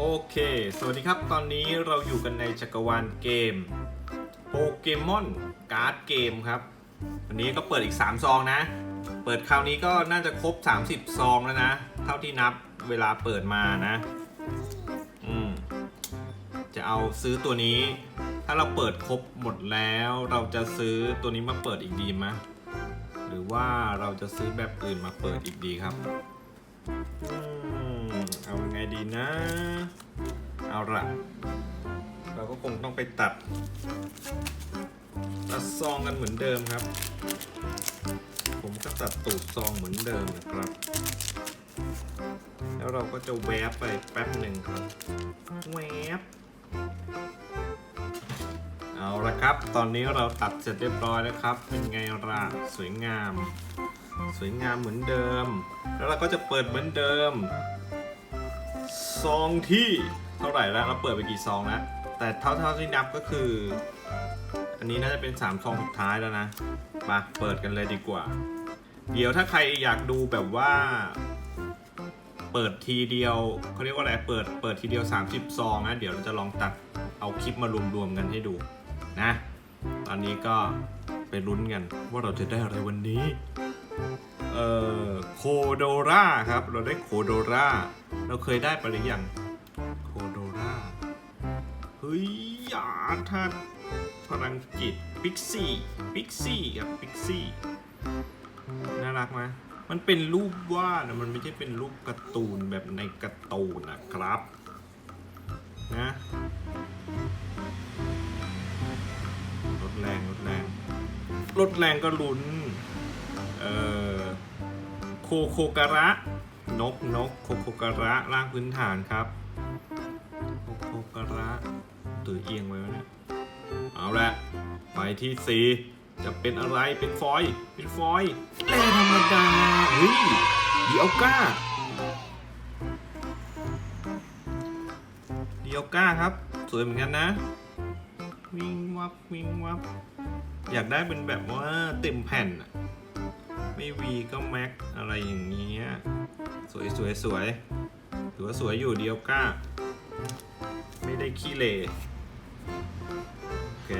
โอเค สวัสดีครับ ตอนนี้เราอยู่กันในจักรวาลเกมโปเกมอนการ์ดเกมครับ วันนี้ก็เปิดอีก 3 ซองนะ เปิดคราวนี้ก็น่าจะครบ 30 ซองแล้วนะ เท่าที่นับเวลาเปิดมานะ อืม จะเอาซื้อตัวนี้ ถ้าเราเปิดครบหมดแล้วเราจะซื้อตัวนี้มาเปิดอีกดีไหมหรือว่าเราจะซื้อแบบอื่นมาเปิดอีกดีครับอื เอายังไงดีนะ เอาละเราก็คงต้องไปตัด ตัดซองกันเหมือนเดิมครับ ผมก็ตัดตูดซองเหมือนเดิมนะครับ แล้วเราก็จะแวบไปแป๊บหนึ่งครับ แวบเอาละครับ ตอนนี้เราตัดเสร็จเรียบร้อยแล้วครับ เป็นไงล่ะสวยงาม สวยงามเหมือนเดิม แล้วเราก็จะเปิดเหมือนเดิม ซองที่เท่าไหร่แล้วเราเปิดไปกี่ซองแล้ว แต่เท่าเท่าที่นับก็คือ อันนี้น่าจะเป็น 3 ซองสุดท้ายแล้วนะมาเปิดกันเลยดีกว่า เดี๋ยวถ้าใครอยากดูแบบว่า เปิดทีเดียวเขาเรียกว่าอะไรเปิดเปิดทีเดียว 30 ซองนะเดี๋ยวเราจะลองตัดเอาคลิปมารวมๆกันให้ดูนะ ตอนนี้ก็ไปลุ้นกันว่าเราจะได้อะไรวันนี้ เอ่อโคโดราครับ เราได้โคโดราเราเคยได้ไปหรือยังโคโดราเฮ้ยยาทัดพลังจิตพิกซี่พิกซี่ครับพิกซี่น่ารักไหมมันเป็นรูปวาดนะมันไม่ใช่เป็นรูปการ์ตูนแบบในการ์ตูนนะครับนะลดแรงลดแรงลดแรงก็ลุ้น เออโคโคการะ นกนกโคโคการะร่างพื้นฐานครับโคโคการะตือเอียงไว้วะเนี่ยเอาละไปที่สีจะเป็นอะไรเป็นฟอย เป็นฟอยแร่ธรรมดาเฮ้ยเดียวก้าเดียวก้าครับ สวยเหมือนกันนะ วิ่งวับวิ่งวับ อยากได้เป็นแบบว่าเต็มแผ่นอะ ไม่วีก็แม็กอะไรอย่างเงี้ยสวยสวยสวยถือว่าสวยอยู่เดียวก้า ไม่ได้ขี้เลโอเค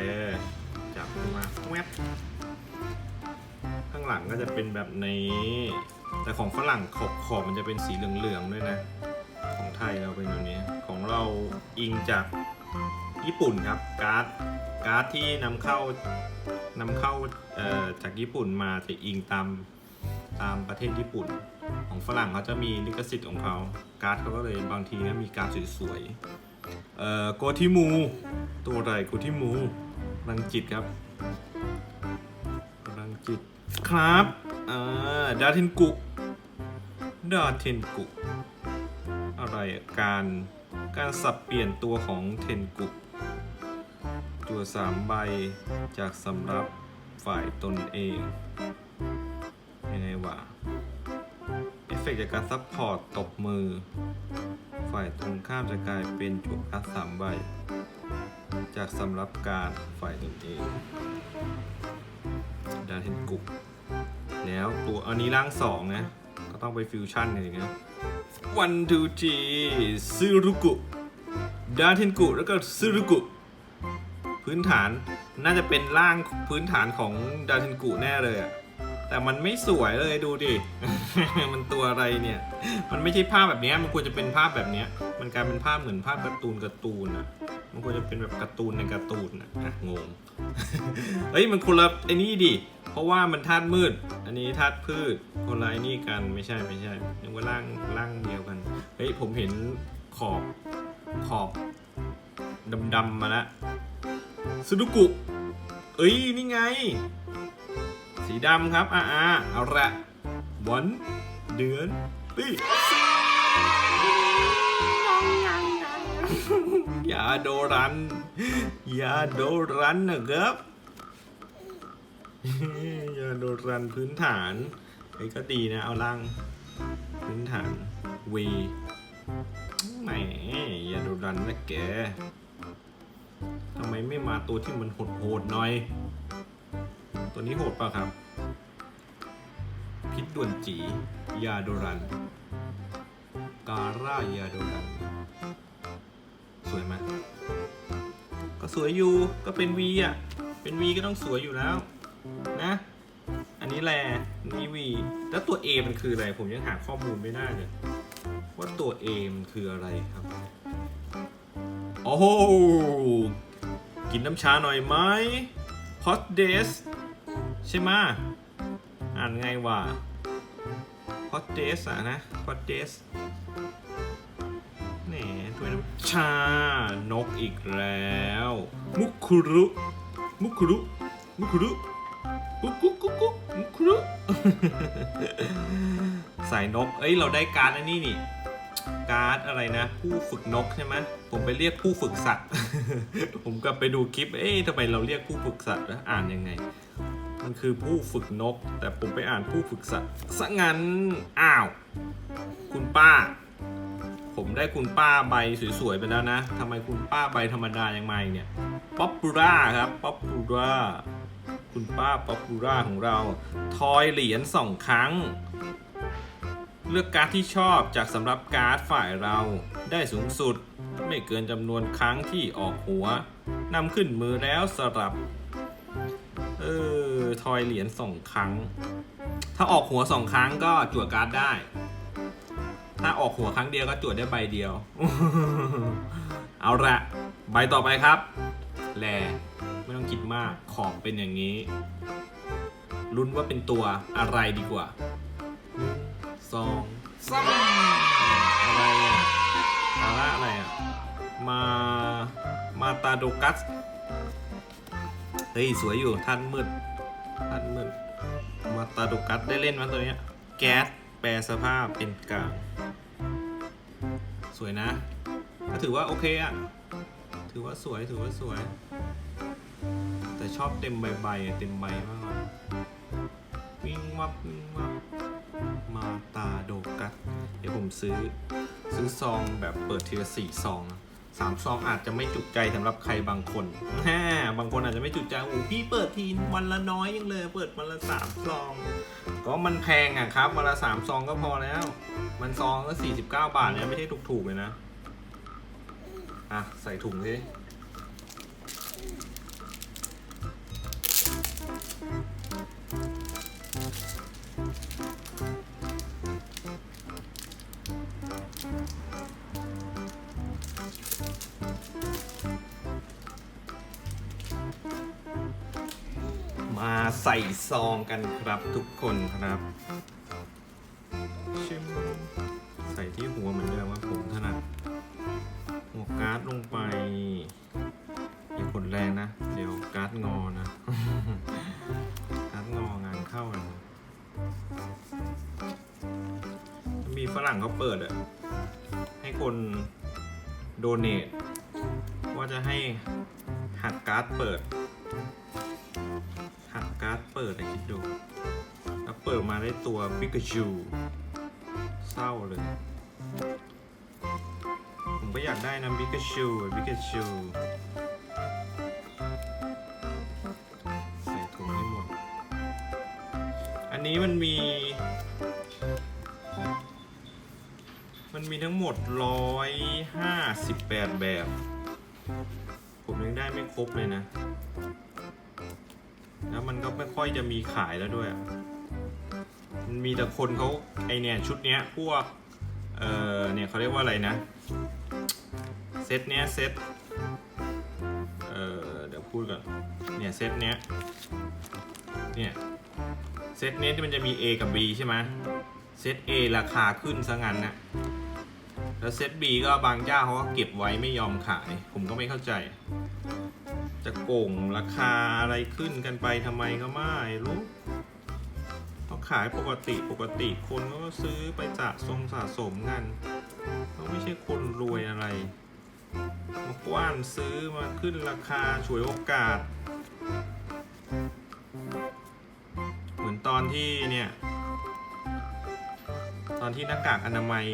จับมันมาแวบข้างหลังก็จะเป็นแบบนี้ แต่ของฝรั่งขอบขอบมันจะเป็นสีเหลืองๆด้วยนะ ของไทยเราเป็นแบบนี้ ของเราอิงจากญี่ปุ่นครับ การ์ดการ์ดที่นำเข้า นำเข้าจากญี่ปุ่นมาจะอิงตามตามประเทศญี่ปุ่น ของฝรั่งเขาจะมีลิขสิทธิ์ของเขาการ์ดเขาก็เลยบางทีนะมีการ์ดสวยๆเอ่อโกทิมู ตัวอะไรโกทิมูพลังจิตครับพลังจิตครับอ่าดาเทนกุดาเทนกุ อะไรการการสับเปลี่ยนตัวของเทนกุ ตัวสามใบจากสำรับฝ่ายตนเอง ยังไงวะเอฟเฟกต์จากการซับพอร์ตตบมือ ฝ่ายตรงข้ามจะกลายเป็นจุดคัดสามใบ จากสำรับการฝ่ายตนเองดาเทนกุกแล้วตัวอันนี้ร่างสองนะ ก็ต้องไปฟิวชั่นกันอย่างเงี้ยวันทูจีซึรุกุดาเทนกุแล้วก็ซึรุกุ พื้นฐานน่าจะเป็นร่างพื้นฐานของดาเทนกุแน่เลยอะแต่มันไม่สวยเลยดูดิ มันตัวอะไรเนี่ย มันไม่ใช่ภาพแบบนี้ มันควรจะเป็นภาพแบบนี้ มันกลายเป็นภาพเหมือนภาพการ์ตูนการ์ตูนอะมันควรจะเป็นแบบการ์ตูนในการ์ตูนอะอะงง เฮ้ยมันคนละไอ้นี่ดิ เพราะว่ามันธาตุมืด อันนี้ธาตุพืช คนละไอ้นี่กัน ไม่ใช่ไม่ใช่นึกว่าร่างร่างเดียวกัน เฮ้ยผมเห็นขอบขอบดำๆมาแล้ว ซูดุกุ เอ้ย นี่ไง สีดำครับ อ่าอ่าเอาละวันเดือนปีอย่าโดรันอย่าโดรันนะครับอย่าโดรันพื้นฐานเฮ้ยก็ดีนะ เอาล่าง พื้นฐานวีแหมอย่าโดรันนะแก ทำไมไม่มาตัวที่มันโหดๆหน่อย ตัวนี้โหดปะครับ พิษด่วนจี ยาโดรัน การ่ายาโดรัน สวยไหมก็สวยอยู่ ก็เป็นวีอะ เป็นวีก็ต้องสวยอยู่แล้ว นะ อันนี้แลนี่วี แล้วตัว A มันคืออะไร ผมยังหาข้อมูลไม่ได้เลยว่าตัว A มันคืออะไรครับ โอ้โหกินน้ำชาหน่อยไหม hot days ใช่ไหมอ่านไงวะ hot days อะนะ hot days แหนถ้วยน้ำชานกอีกแล้ว มุคุรุ มุคุรุ มุคุรุกุ๊กกุ๊กกุ๊กกุ๊กมุคุรุ ใส่นก เอ้ย เราได้การอันนี้นี่ การ์ดอะไรนะ ผู้ฝึกนกใช่ไหมผมไปเรียกผู้ฝึกสัตว์ ผมก็ไปดูคลิป เอ๊ะทำไมเราเรียกผู้ฝึกสัตว์อ่านยังไง มันคือผู้ฝึกนก แต่ผมไปอ่านผู้ฝึกสัตว์ซะงั้นอ้าว คุณป้า ผมได้คุณป้าใบสวยๆไปแล้วนะทำไมคุณป้าใบธรรมดายังไม่เนี่ยป๊อปปูล่าครับป๊อปปูล่าคุณป้าป๊อปปูล่าของเรา ทอยเหรียญสองครั้ง เลือกการ์ดที่ชอบจากสำหรับการ์ดฝ่ายเราได้สูงสุด ไม่เกินจำนวนครั้งที่ออกหัวนำขึ้นมือแล้วสลับ เออ ทอยเหรียญสองครั้ง ถ้าออกหัวสองครั้งก็จั่วการ์ดได้ ถ้าออกหัวครั้งเดียวก็จั่วได้ใบเดียว เอาละใบต่อไปครับ แลไม่ต้องคิดมากของเป็นอย่างนี้ลุ้นว่าเป็นตัวอะไรดีกว่า สองสามอะไรอะอาระอะไรอะ มา มาตาโดกัส เฮ้ย สวยอยู่ท่านมืดท่านมืด มาตาโดกัสได้เล่นมาตัวเนี้ย แก๊สแปลสภาพเป็นกลาง สวยนะ ก็ถือว่าโอเคอะถือว่าสวย ถือว่าสวย แต่ชอบเต็มใบใบเต็มใบมากกว่าวิ่งวับวิ่งวับ ผมซื้อ ซื้อซองแบบเปิดทีละสี่ซองสามซองอาจจะไม่จุใจสำหรับใครบางคนแฮ่บางคนอาจจะไม่จุใจโอ้พี่เปิดทีวันละน้อยยังเลย เปิดวันละสามซอง ก็มันแพงอะครับวันละสามซองก็พอแล้ว มันซองก็สี่สิบเก้าบาทเนี่ยไม่ใช่ถูกๆเลยนะ อะ ใส่ถุงสิ ส่ซองกันครับทุกคนครับชิมใส่ที่หัวเหมือนเดิมว่าผมถนัดหัวการ์ดลงไปอย่าผลแรงนะ เดี๋ยวการ์ดงอนะ การ์ดงองานเข้านะมีฝรั่งเขาเปิดอะให้คนโดเนทว่าจะให้หักการ์ดเปิด เปิดอะคิดดู แล้วเปิดมาได้ตัวปิกาจูเศร้าเลย ผมก็อยากได้นะปิกาจูปิกาจูใส่ถุงให้หมด อันนี้มันมี มันมีทั้งหมด 158 แบบ ผมยังได้ไม่ครบเลยนะ ไม่ค่อยจะมีขายแล้วด้วยมันมีแต่คนเขาไอเนี่ยชุดเนี้ยพวก เออเนี่ยเขาเรียกว่าอะไรนะ เซตเนี้ยเซตเออเดี๋ยวพูดก่อน เนี่ยเซตเนี้ย เนี่ยเซตเนี้ยที่มันจะมี A กับ B ใช่ไหมเซต A ราคาขึ้นซะงั้นนะแล้วเซต B ก็บางเจ้าเขาก็เก็บไว้ไม่ยอมขาย ผมก็ไม่เข้าใจ จะโกงราคาอะไรขึ้นกันไปทำไมก็ไม่รู้เขาขายปกติปกติคนก็ซื้อไปสะสมสะสมกันเขาไม่ใช่คนรวยอะไรมากว้านซื้อมาขึ้นราคาฉวยโอกาส เหมือนตอนที่เนี่ย ตอนที่หน้ากากอนามัย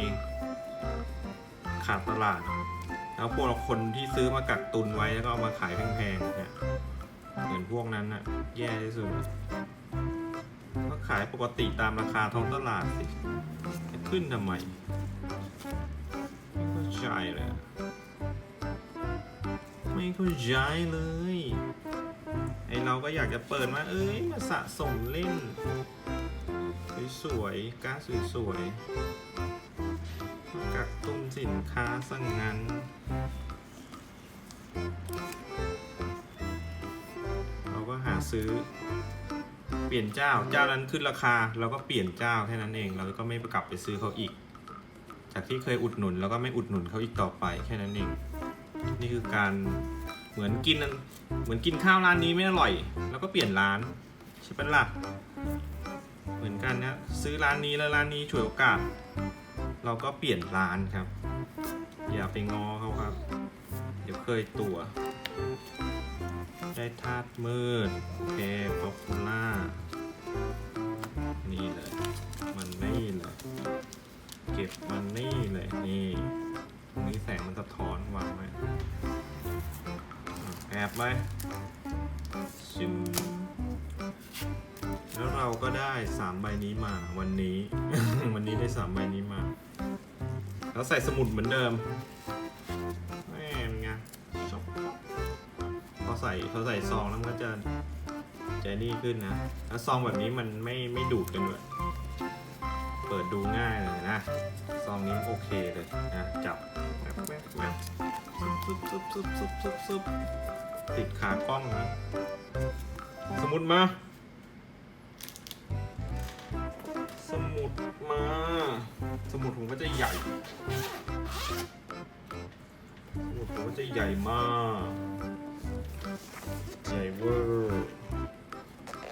ขาดตลาด แล้วพวกเราคนที่ซื้อมากักตุนไว้แล้วก็เอามาขายแพงๆเนี่ยเหมือนพวกนั้นน่ะแย่ที่สุดก็ขายปกติตามราคาท้องตลาดสิขึ้นทำไมไม่เข้าใจเลยไม่เข้าใจเลยไอเราก็อยากจะเปิดมาเอ้ยมาสะสมเล่นสวยๆการดสวยๆ สินค้าสั่งงานเราก็หาซื้อ เปลี่ยนเจ้าเจ้านั้นขึ้นราคาเราก็เปลี่ยนเจ้าแค่นั้นเอง เราก็ไม่กลับไปซื้อเขาอีก จากที่เคยอุดหนุนแล้วก็ไม่อุดหนุนเขาอีกต่อไปแค่นั้นเอง นี่คือการเหมือนกินเหมือนกินข้าวร้านนี้ไม่อร่อย แล้วก็เปลี่ยนร้านใช่ปะล่ะเหมือนกันนะซื้อร้านนี้แล้วร้านนี้ฉวยโอกาส เราก็เปลี่ยนร้านครับ อย่าไปงอเขาครับ เดี๋ยวเคยตัว ได้ธาตุมืด โอเคป๊อปปูล่า นี่เลย มันนี่เลย เก็บมันนี่เลย นี่ตรงนี้แสงมันสะท้อนวางไว้แอบไว้ชิมแล้วเราก็ได้สามใบนี้มาวันนี้ วันนี้ได้สามใบนี้มา แล้วใส่สมุดเหมือนเดิมแม่นไงชอบพอใส่พอใส่ซองแล้วมันก็จะใจนี่ขึ้นนะ แล้วซองแบบนี้มันไม่ไม่ดูดกันด้วย เปิดดูง่ายเลยนะ ซองนี้โอเคเลยนะจับแวบแวบแบซุบซุบซุบซุบซุบซุบซุบติดขากล้องนะ สมุดมา สมุดผมก็จะใหญ่ สมุดผมก็จะใหญ่มาก ใหญ่เวอร์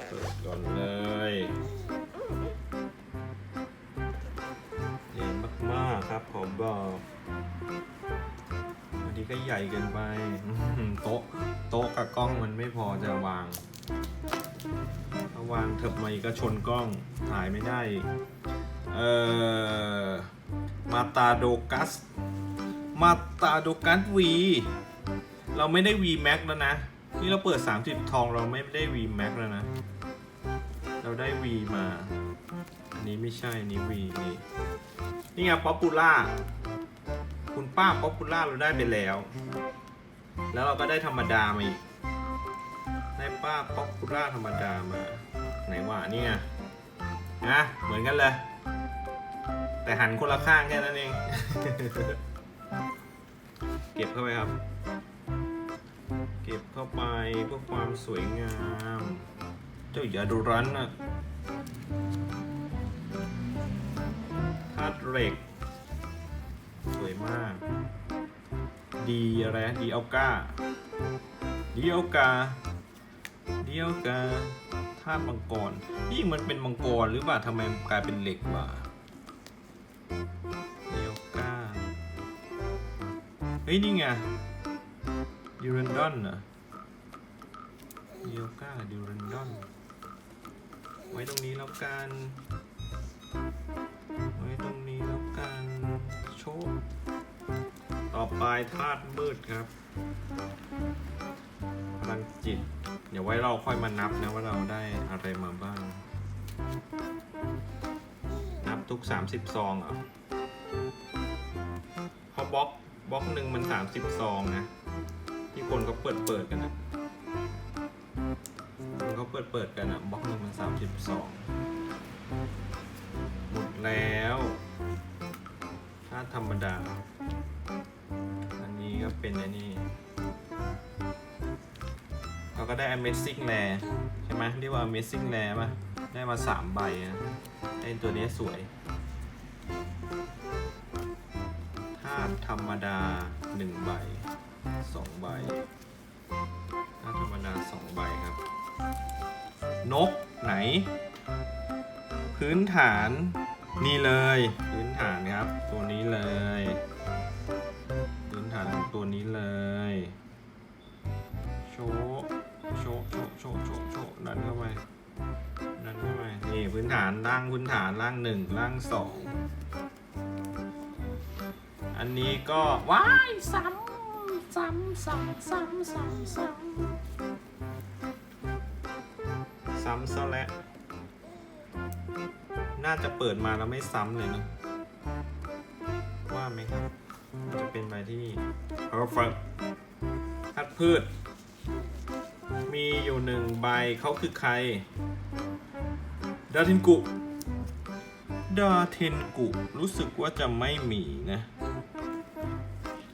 เปิดก่อนเลยใหญ่มากๆครับผมบอกบางทีก็ใหญ่เกินไป โต๊ะ โต๊ะกับกล้องมันไม่พอจะวางถ้าวางเถิบมาอีกก็ชนกล้องถ่ายไม่ได้ เอ่อมาตาโดกัส มาตาโดกัสวีเราไม่ได้ V Max แล้วนะ นี่เราเปิด 30 ทองเราไม่ได้ V Max แล้วนะ เราได้ V มา อันนี้ไม่ใช่อันนี้ V นี่นี่ไงป๊อปปูล่าคุณป้าป๊อปปูล่าเราได้ไปแล้ว แล้วเราก็ได้ธรรมดามาอีก ได้ป้าป๊อปปูล่าธรรมดามา ไหนวะนี่ไงนะเหมือนกันเลย แต่หันคนละข้างแค่นั้นเอง เก็บเข้าไปครับ เก็บเข้าไปเพื่อความสวยงาม เจ้าอย่าดูรันนะธาตุเหล็ก สวยมาก ดีอะไรดีเอาก้าดีเอากาดีเอากาธาตุมังกรยิ่งมันเป็นมังกรหรือเปล่าทำไมกลายเป็นเหล็กวะ เอาก้าเฮ้ย นี่ไงดิวรันดอนเหรอเอาก้าดิวรันดอน ไว้ตรงนี้แล้วกัน ไว้ตรงนี้แล้วกันโชว์ต่อไปธาตุมืดครับพลังจิต เดี๋ยวไว้เราค่อยมานับนะว่าเราได้อะไรมาบ้าง ทุก 30 ซองเหรอเพราะบล็อกบล็อกหนึ่งมัน 30 ซองนะ ที่คนเขาเปิดเปิดกันนะคนเขาเปิดเปิดกันอะบล็อกหนึ่งมัน30ซองหมดแล้วถ้าธรรมดา อันนี้ก็เป็นอันนี้เราก็ได้ Amazing Rare ใช่ไหมเรียกว่า Amazing Rare ป่ะ ได้มา 3 ใบนะไอ้ตัวนี้สวย รรมดา1ใบ2ใบธาตุธรรมดา2ใบครับ นกไหน พื้นฐานนี่เลย พื้นฐานครับ ตัวนี้เลย พื้นฐานของตัวนี้เลย โชว์โชว์โชว์โชว์โชว์โชว์ดันเข้าไปดันเข้าไปนี่พื้นฐานล่างพื้นฐานล่างหนึ่งล่างสอง อันนี้ก็ว้ายซ้ำซ้ำซ้ำซ้ำซ้ำซ้ำซ้ำซะแล้วน่าจะเปิดมาแล้วไม่ซ้ำเลยนะว่าไหมครับมันจะเป็นใบที่ perfect ถ้าพืช มีอยู่หนึ่งใบเขาคือใคร ดาเทนกุ ดาเทนกุรู้สึกว่าจะไม่มีนะ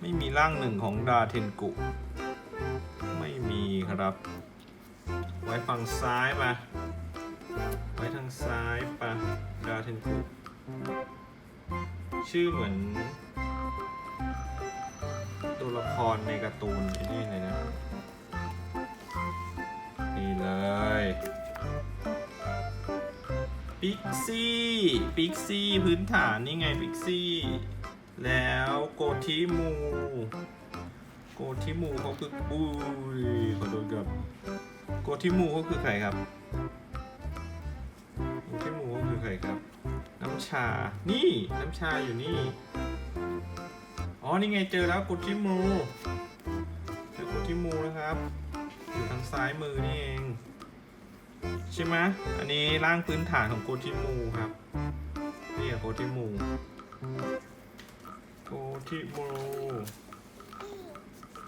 ไม่มีร่างหนึ่งของดาเทนกุ ไม่มีครับ ไว้ฝั่งซ้ายมา ไว้ทางซ้ายปะดาเทนกุ ชื่อเหมือนตัวละครในการ์ตูนนี่เลยนะ นี่เลยปิกซี่ปิกซี่พื้นฐานนี่ไงปิกซี่ แล้วโกทิมู โกทิมูเขาคืออุ้ยขอโทษครับโกทิมูเขาคือใครครับโกทิมูเขาคือใครครับ น้ำชา นี่น้ำชาอยู่นี่ อ๋อนี่ไงเจอแล้วโกทิมูเจอโกทิมูนะครับ อยู่ทางซ้ายมือนี่เองใช่ไหมอันนี้ร่างพื้นฐานของโกทิมูครับ นี่อะโกทิมู โกทิมู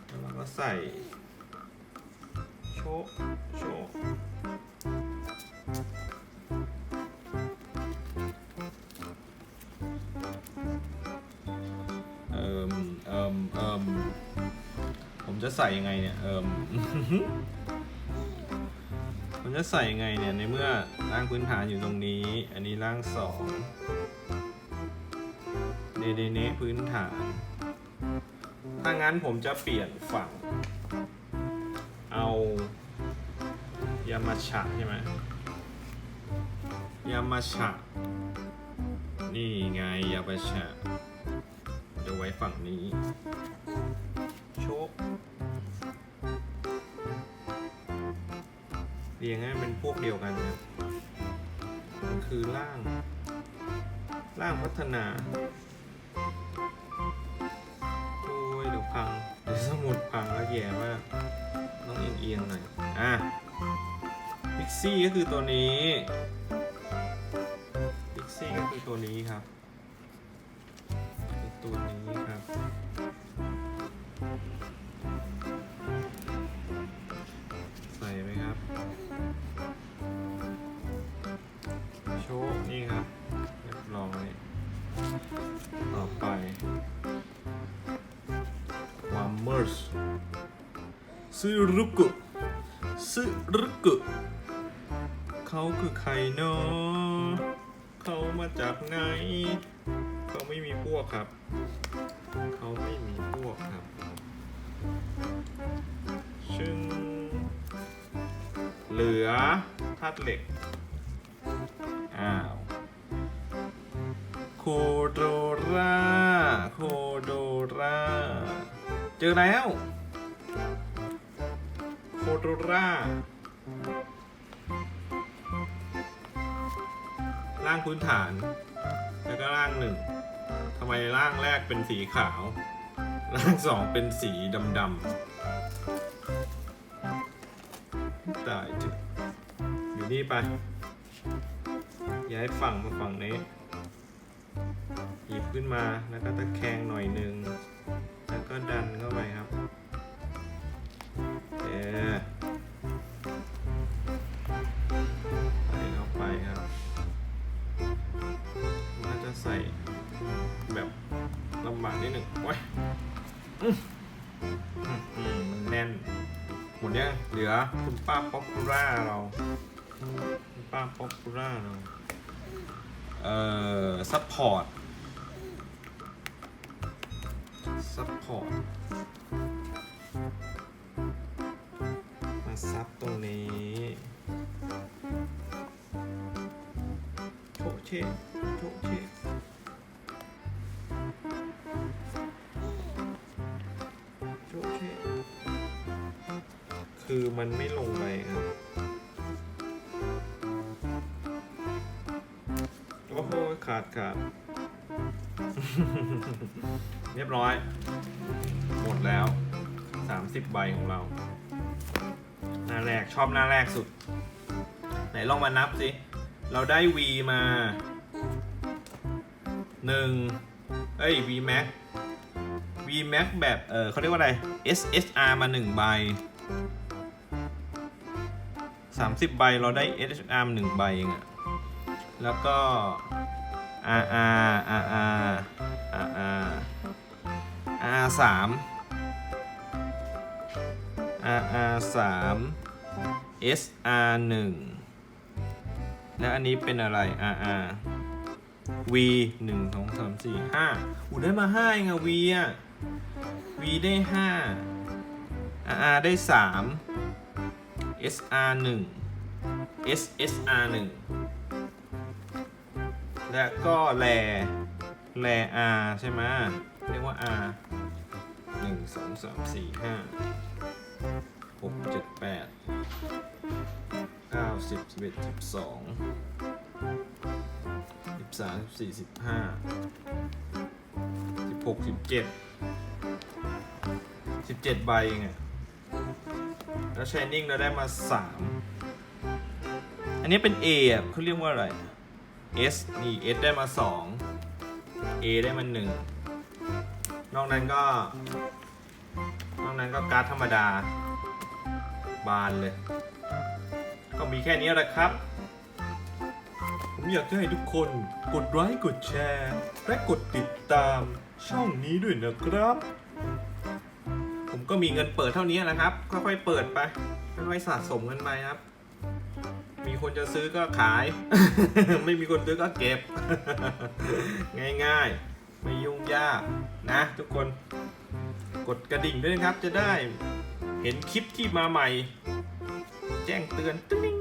แล้วเราก็ใส่โชโชเอิมเอิมเอิมผมจะใส่ยังไงเนี่ย เอิมผมจะใส่ยังไงเนี่ย ในเมื่อร่างพื้นฐานอยู่ตรงนี้ อันนี้ร่างสอง เนเนเนพื้นฐาน ถ้างั้นผมจะเปลี่ยนฝั่ง เอายามาชะใช่ไหมยามาชะ นี่ไงยามาชะเดี๋ยวไว้ฝั่งนี้ โชคเรียงให้มันเป็นพวกเดียวกันนะมันคือร่าง ร่างพัฒนา พังเดี๋ยวสมุดพังแล้วแย่มาก ต้องเอียงๆหน่อย อะพิกซี่ก็คือตัวนี้พิกซี่ก็คือตัวนี้ครับตัวนี้ครับ ซึรุกุซึรุกุเขาคือใครเนาะเขามาจากไหน เขาไม่มีพวกครับ เขาไม่มีพวกครับชึงเหลือธาตุเหล็ก อ้าวโคโดราโคโดราเจอแล้ว โคโดราร่างพื้นฐาน แล้วก็ร่างหนึ่งทำไมร่างแรกเป็นสีขาว ร่างสองเป็นสีดำๆตายจิอยู่นี่ไป ย้ายฝั่งมาฝั่งนี้ หยิบขึ้นมาแล้วก็ตะแคงหน่อยหนึ่งแล้วก็ดันเข้าไปครับ อใส่เข้าไปครับน่าจะใส่แบบลำบากนิดหนึ่งโอ้ยมันแน่นหมดยังเหลือคุณป้าป๊อปปูล่าเราคุณป้าป๊อปปูล่าเรา เอ่อ ซัพพอร์ต ซัพพอร์ต ตรงนี้โชเชโชเชโชเชคือมันไม่ลงไปครับโอ้โหขาดขาดเรียบร้อย หมดแล้ว 30 ใบของเราาแรกชอบหน้าแรกสุด ไหนลองมานับสิ เราได้ V มา1เอ้ย V Max V Max แบบ เออเขาเรียกว่าอะไร SSR มา1ใบ30 ใบ เราได้ SSR มา1ใบเองอะแล้วก็ RR RR RR RR 3 RR 3 SR 1และอันนี้เป็นอะไร RR V 1 2 3 4 5อูได้มา5เองอะ V อะ V ได้ 5 RR ได้ 3 SR 1 SSR 1และก็แลแล R ใช่ไหมเรียกว่า R 1 2 3 4 5 6 7 8 9 10 11 12สิบสองสิบสามสิบสี่สิบห้าสิบหกสิบเจ็ดสิบเจ็ดใบเองอะแล้วช i นิ่งเราได้มาสามอันนี้เป็น A อะเขาเรียกว่าอะไร S นี่ S ได้มาสอง A ได้มาหนึ่งนอกนั้นก็ นอกนั้นก็การ์ดธรรมดา บานเลย ก็มีแค่นี้แหละครับ ผมอยากจะให้ทุกคนกดไลค์กดแชร์ และกดติดตามช่องนี้ด้วยนะครับ ผมก็มีเงินเปิดเท่านี้นะครับ ค่อยๆเปิดไปค่อยๆสะสมกันไปครับ มีคนจะซื้อก็ขาย ไม่มีคนซื้อก็เก็บ ง่ายๆ ไม่ยุ่งยากนะ ทุกคน กดกระดิ่งด้วยนะครับจะได้เห็นคลิปที่มาใหม่ แจ้งเตือนติ๊ง